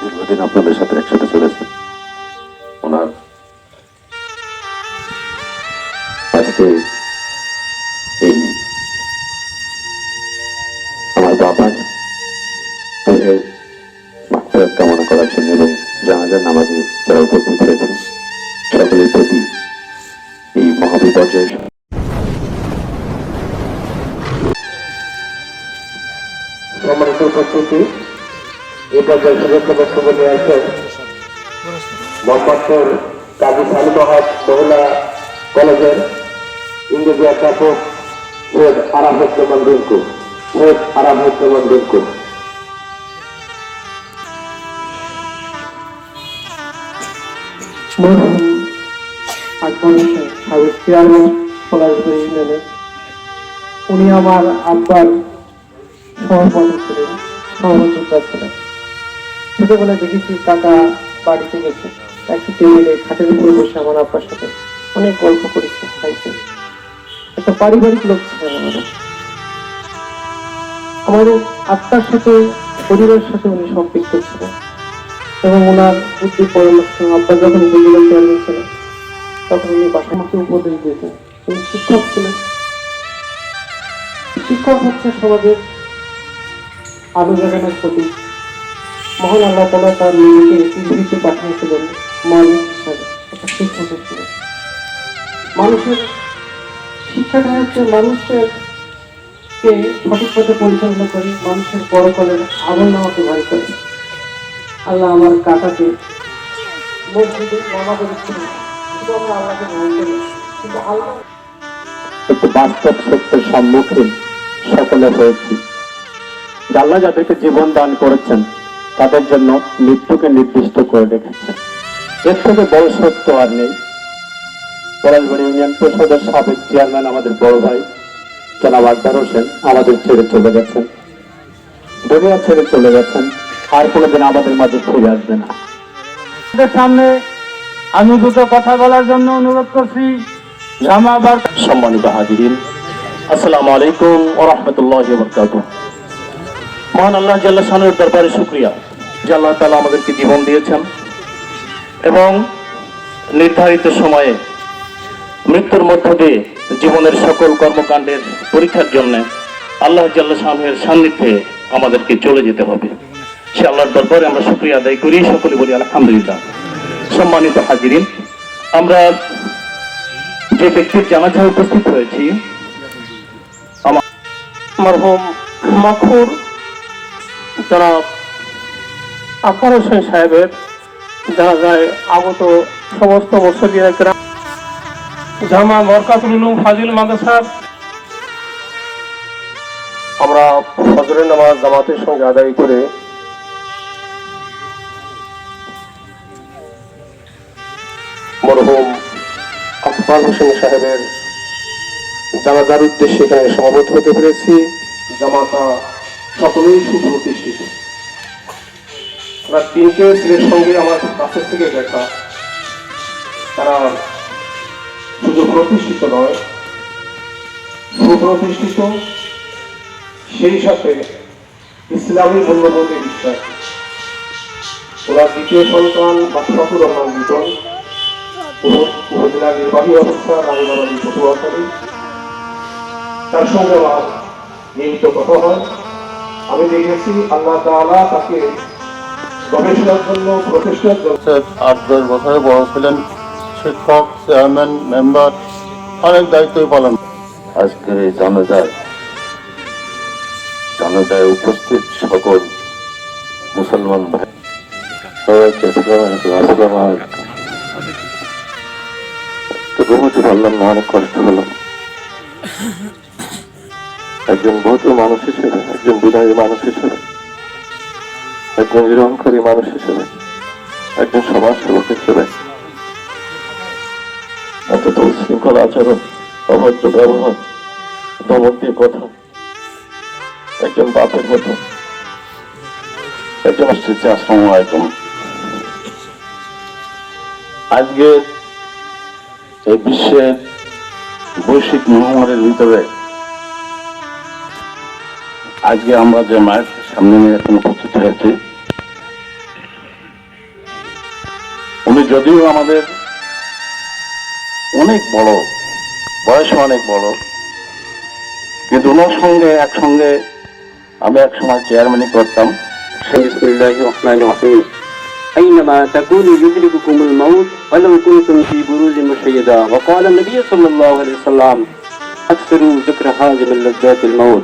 দীর্ঘদিন আপনাদের সাথে একসাথে চলেছে। ওনার আজকে এই আমার বাবার কামনা করার জন্য এবং জানাজার নামাজে যারা উপস্থিত হয়েছেন, সকলের প্রতি এই মহাবিপর্যয় সম্মানিত উপস্থিতি এই পর্যায়ে শুভেচ্ছা বক্তব্য নিয়ে আসেন মোহাম্মদপুর কাজী সালিবাহাদ মহিলা কলেজের ইংরেজি অধ্যাপক পলাশবাড়ি ইউনিয়নের উনি আমার আব্বার সহযোদ্ধা ছিলেন ছোটবেলায় দেখেছি কাকা বাড়িতে গেছে। একই টেবিলে খাটের উপরে বসে আমার আব্বার সাথে অনেক গল্প করেছে খাইছে একটা পারিবারিক লোক ছিলেন আমাদের। আমাদের আত্মার সাথে, পরিবারের সাথে উনি সম্পৃক্ত ছিলেন। এবং ওনার বুদ্ধি পরামর্শ, আব্বা যখন উপজেলা চেয়ারম্যান ছিলেন, তখন উনি বাসামাকে উপদেশ দিয়েছেন। উনি শিক্ষক ছিলেন। শিক্ষক হচ্ছে সমাজের আলো জাগানোর প্রতি। মহান আল্লাহ তালা তার নিজেকে পৃথিবীতে পাঠিয়েছিলেন মালিক হিসাবে। একটা শিক্ষক হিসেবে মানুষের শিক্ষাটা হচ্ছে মানুষের কে সঠিক পথে পরিচালনা করে মানুষের পরকালের আগুন নামাকে ভয় করে। আল্লাহ আমার কাকাকে মসজিদে নামাজের ছিল শুধু আমরা আল্লাহকে ভয় করি, কিন্তু আল্লাহ একটু বাস্তব সত্যের সম্মুখীন সকলে হয়েছি। আল্লাহ যাদেরকে জীবন দান করেছেন তাদের জন্য মৃত্যুকে নির্দিষ্ট করে রেখেছেন। এর থেকে বড় সত্য আর নেই। পলাশবাড়ি ইউনিয়ন পরিষদের সাবেক চেয়ারম্যান আমাদের বড় ভাই জনাব আকবর হোসেন আমাদের ছেড়ে চলে গেছেন। দুনিয়া ছেড়ে চলে গেছেন। আর কোনোদিন আমাদের মাঝে ফিরে আসবে না। সামনে আমি দুটো কথা বলার জন্য অনুরোধ করছি। জামা আবার সম্মানিত হাজিরিন আসসালামু আলাইকুম ও রহমতুল্লাহ বরকাত মহান আল্লাহ জাল্লা শানের দরবারে শুক্রিয়া, যে আল্লাহ তালা আমাদেরকে জীবন দিয়েছেন এবং নির্ধারিত সময়ে মৃত্যুর মধ্য দিয়ে জীবনের সকল কর্মকাণ্ডের পরীক্ষার জন্য আল্লাহ জাল্লা শাহের সান্নিধ্যে আমাদেরকে চলে যেতে হবে। সে আল্লাহর দরবারে আমরা শুক্রিয়া আদায় করি, সকলে বলি আলহামদুলিল্লাহ। সম্মানিত হাজিরিন, আমরা যে ব্যক্তির জানাজায় উপস্থিত হয়েছি, আমার মরহুম মখুর জনাব আকবর হোসেন সাহেবের জানাজায় আগত সমস্ত গ্রাম জামা বরকাতুল উলুম ফাজিল মাদ্রাসার আমরা ফজরের নামাজ জামাতের সঙ্গে আদায় করে মরহুম আকবর হোসেন সাহেবের জানাজার উদ্দেশ্যে এখানে সমাবেত হতে পেরেছি। জামাতা সকলেই সুপ্রতিষ্ঠিত তারা তিনটে ছেলের সঙ্গে আমার কাছের থেকে দেখা। তারা শুধু প্রতিষ্ঠিত নয়, সুপ্রতিষ্ঠিত, সেই সাথে ইসলামী মূল্যবোধে বিশ্বাস। ওনার দ্বিতীয় সন্তান মাসফাকুর রহমান বিজন উপজেলা নির্বাহী অফিসার রানীবাবাদী পটুয়াখালী। তার সঙ্গে আমার নিয়মিত কথা হয়। আমি দেখেছি আল্লাহ তাআলা তাকে গবেষণার জন্য প্রতিষ্ঠার জন্য। আট দশ বছরের বড় ছিলেন শিক্ষক চেয়ারম্যান মেম্বার অনেক দায়িত্বই পালন। আজকের এই জানাজায় জানাজায় উপস্থিত সকল মুসলমান ভাই সবাইকে আসসালামু আলাইকুম আসসালামু আলাইকুম। তো ঘুমোতে পারলাম না অনেক কষ্ট হলো একজন বহুত মানুষ হিসেবে, একজন বিদায়ী মানুষ হিসেবে, একজন নিরহংকারী মানুষ হিসেবে, একজন সমাজ সেবক হিসেবে। অন্তত উশৃঙ্খল আচরণ, অভদ্র ব্যবহার দিয়ে কথা, একজন বাপের মতো, একজন আসছে আসসালামু আজকে এই বিশ্বের বৈশ্বিক মহামারীর ভিতরে আজকে আমরা যে মায়ের সামনে এখন উপস্থিত হয়েছে উনি যদিও আমাদের অনেক বড় বয়স অনেক বড় কিন্তু ওনার সঙ্গে একসঙ্গে আমি এক সময় চেয়ারম্যানই করতাম بسم الله الرحمن الرحيم أينما تكونوا يدرككم الموت ولو كنتم في بروج مشيدة وقال النبي صلى الله عليه وسلم أكثروا ذكر هازم اللذات الموت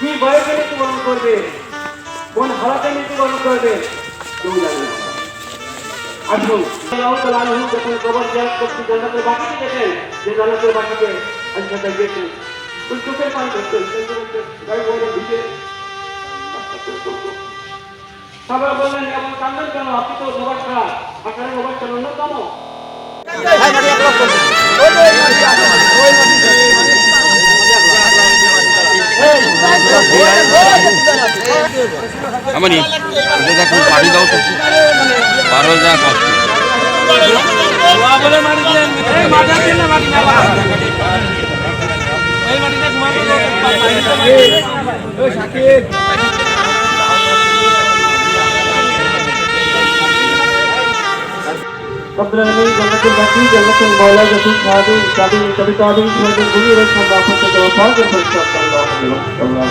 কি বয়সে মৃত্যুবরণ করবে? কোন হালাতে মৃত্যুবরণ করবে? কেউ জানে আসুন। আপনি তো অন্যতম মানে এটা দেখুন পাঠিয়ে দাও তো। বারো হাজার কষ্ট কবরানি জন্নতুল বাকি জন্নতুল মওলা জতুল সাদি সাদি কবিতা দিন সুন্দর গুলি এবং সম্মান করতে পারবেন পরিষ্কার আল্লাহ আল্লাহ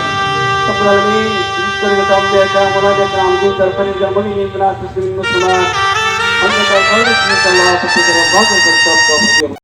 কবরানি سرگت آبدیت اولاد اکرام جو چرپنی جمعی امراض تسلیم مسلمان اللہ تعالی صلی اللہ علیہ وسلم